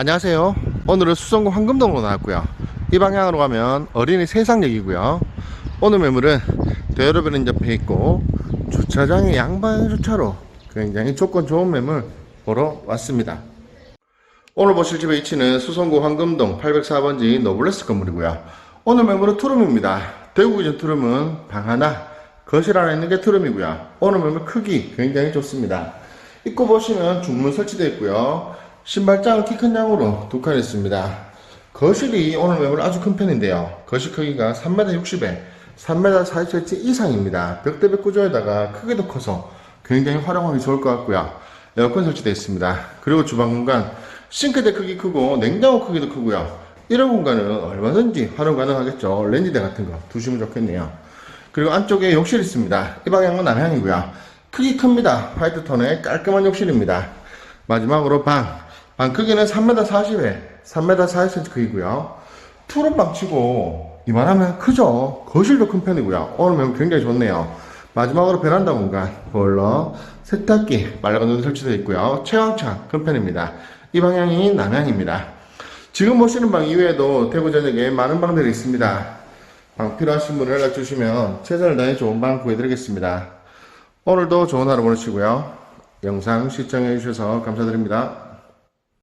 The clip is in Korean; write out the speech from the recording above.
안녕하세요. 오늘은 수성구 황금동으로 나왔고요. 이 방향으로 가면 어린이 세상역이고요. 오늘 매물은 대여로변은 옆에 있고 주차장의 양방 주차로 굉장히 조건 좋은 매물 보러 왔습니다. 오늘 보실 집의 위치는 수성구 황금동 804번지 노블레스 건물이고요. 오늘 매물은 투룸입니다. 대구 기준 투룸은 방 하나, 거실 안에 있는 게 투룸이고요. 오늘 매물 크기 굉장히 좋습니다. 입구 보시면 중문 설치되어 있고요. 신발장은 키큰 양으로 두 칸 있습니다. 거실이 오늘 매물 아주 큰 편인데요. 거실 크기가 3m 60에 3m 40cm 이상입니다. 벽대벽 구조에다가 크기도 커서 굉장히 활용하기 좋을 것 같고요. 에어컨 설치되어 있습니다. 그리고 주방 공간 싱크대 크기 크고 냉장고 크기도 크고요. 이런 공간은 얼마든지 활용 가능하겠죠. 렌지대 같은 거 두시면 좋겠네요. 그리고 안쪽에 욕실 있습니다. 이 방향은 남향이고요. 크기 큽니다. 화이트 톤의 깔끔한 욕실입니다. 마지막으로 방. 방 크기는 3m 40에 3m 40cm 크기고요. 투룸 방 치고 이만하면 크죠. 거실도 큰 편이고요. 오늘 매물 굉장히 좋네요. 마지막으로 베란다 공간, 보일러, 세탁기, 빨간 설치되어 있고요. 채광창 큰 편입니다. 이 방향이 남향입니다. 지금 보시는 방 이외에도 대구 전역에 많은 방들이 있습니다. 방 필요하신 분 연락 주시면 최선을 다해 좋은 방 구해드리겠습니다. 오늘도 좋은 하루 보내시고요. 영상 시청해 주셔서 감사드립니다.